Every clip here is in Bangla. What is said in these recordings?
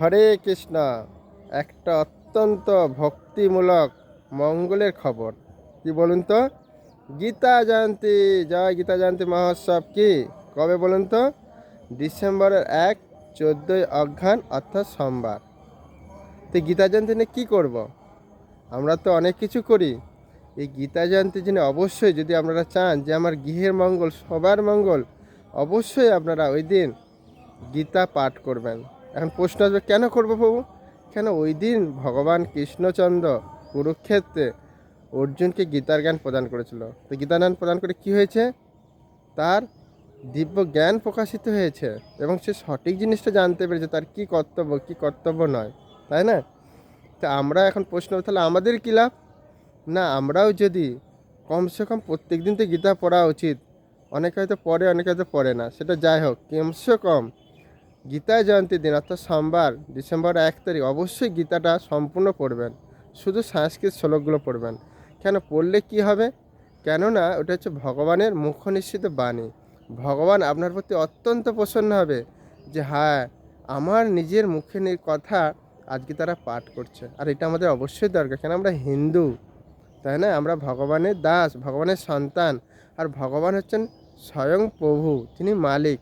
হরে কৃষ্ণ, একটা অত্যন্ত ভক্তিমূলক মঙ্গলের খবর। কি বলুন তো? গীতা জয়ন্তী, জয় গীতা জয়ন্তী মহোৎসব কি? কবে বলুন তো? ডিসেম্বরের এক, চোদ্দোই অঘ্রান অর্থাৎ সোমবার। তো গীতা জয়ন্তী নিয়ে কী করব? আমরা তো অনেক কিছু করি। এই গীতা জয়ন্তী জন্য অবশ্যই যদি আপনারা চান যে আমার গৃহের মঙ্গল, সবার মঙ্গল, অবশ্যই আপনারা ওই দিন গীতা পাঠ করবেন। এখন প্রশ্ন আসবে, কেন করব প্রভু? কেন ওই দিন ভগবান কৃষ্ণচন্দ্র কুরুক্ষেত্রে অর্জুনকে গীতার জ্ঞান প্রদান করেছিল? তো গীতা জ্ঞান প্রদান করে কি হয়েছে? তার দিব্য জ্ঞান প্রকাশিত হয়েছে এবং সে সঠিক জিনিসটা জানতে পেরেছে, তার কি কর্তব্য কি কর্তব্য নয়, তাই না? তা আমরা এখন প্রশ্ন, তাহলে আমাদের কী লাভ? না, আমরাও যদি কমসে কম প্রত্যেক দিন তো গীতা পড়া উচিত, অনেকে হয়তো পড়ে, অনেকে হয়তো পড়ে না, সেটা যাই হোক, কমসে কম গীতা জয়ন্তীর দিন অর্থাৎ সোমবার, ডিসেম্বর এক তারিখ, অবশ্যই গীতাটা সম্পূর্ণ পড়বেন। শুধু সংস্কৃত শ্লোকগুলো পড়বেন। কেন? পড়লে কি হবে? কেননা, ওটা হচ্ছে ভগবানের মুখ নিশ্চিত বাণী। ভগবান আপনার প্রতি অত্যন্ত প্রসন্ন হবে যে হ্যাঁ আমার নিজের মুখে কথা আজকে তারা পাঠ করছে। আর এটা আমাদের অবশ্যই দরকার। কেন? আমরা হিন্দু, তাই না? আমরা ভগবানের দাস, ভগবানের সন্তান। আর ভগবান হচ্ছেন স্বয়ং প্রভু, তিনি মালিক।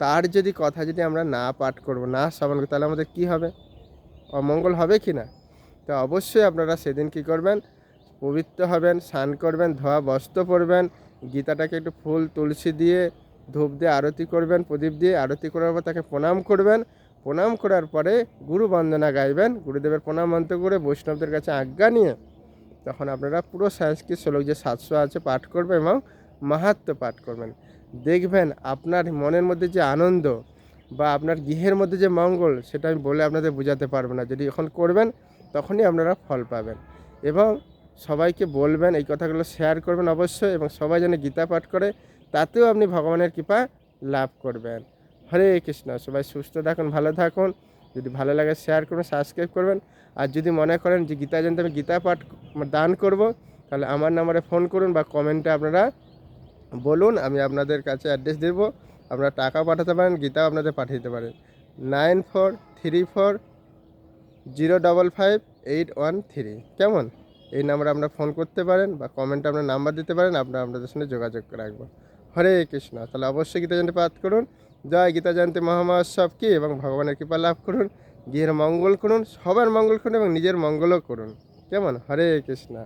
তার যদি কথা যদি আমরা না পাঠ করব, না শ্রবণ করব, তাহলে আমাদের কি হবে? অমঙ্গল হবে কি না? তো অবশ্যই আপনারা সেদিন কি করবেন? পবিত্র হবেন, স্নান করবেন, ধোয়া, বস্ত্র পরবেন, গীতাটাকে একটু ফুল তুলসী দিয়ে ধূপ দিয়ে আরতি করবেন, প্রদীপ দিয়ে আরতি করার পর তাকে প্রণাম করবেন। প্রণাম করার পরে গুরু বন্দনা গাইবেন, গুরুদেবের প্রণাম মন্ত্র করে বৈষ্ণবদের কাছে আজ্ঞা নিয়ে তখন আপনারা পুরো সংস্কৃত শ্লোক যে সাতশো আছে পাঠ করবেন এবং মাহাত্ম পাঠ করবেন। দেখবেন আপনার মনের মধ্যে যে আনন্দ বা আপনার গৃহের মধ্যে যে মঙ্গল, সেটা আমি বলে আপনাদের বোঝাতে পারব না। যদি এখন করবেন, তখনই আপনারা ফল পাবেন। এবং সবাইকে বলবেন, এই কথাগুলো শেয়ার করবেন অবশ্যই এবং সবাই যেন গীতা পাঠ করে, তাতেও আপনি ভগবানের কৃপা লাভ করবেন। হরে কৃষ্ণ, সবাই সুস্থ থাকুন, ভালো থাকুন। যদি ভালো লাগে শেয়ার করবেন সাবস্ক্রাইব করবেন। আর যদি মনে করেন যে গীতা জানতে আমি গীতা পাঠ দান করব, তাহলে আমার নাম্বারে ফোন করুন বা কমেন্টে আপনারা বলুন, আমি আপনাদের কাছে অ্যাড্রেস দেবো। আপনারা টাকা পাঠাতে পারেন, গীতাও আপনাদের পাঠিয়ে দিতে পারেন। Nine four three four zero double five eight one three. কেমন? এই নাম্বারে আপনারা ফোন করতে পারেন বা কমেন্টে আপনার নাম্বার দিতে পারেন, আপনারা আপনাদের সঙ্গে যোগাযোগ রাখব হরে কৃষ্ণ। তাহলে অবশ্যই গীতা জয়ন্তী পাঠ করুন। জয় গীতা জয়ন্তী মহামহোৎসব কি এবং ভগবানের কৃপা লাভ করুন। গৃহের মঙ্গল করুন, সবার মঙ্গল করুন এবং নিজের মঙ্গলও করুন। কেমন? হরে কৃষ্ণ।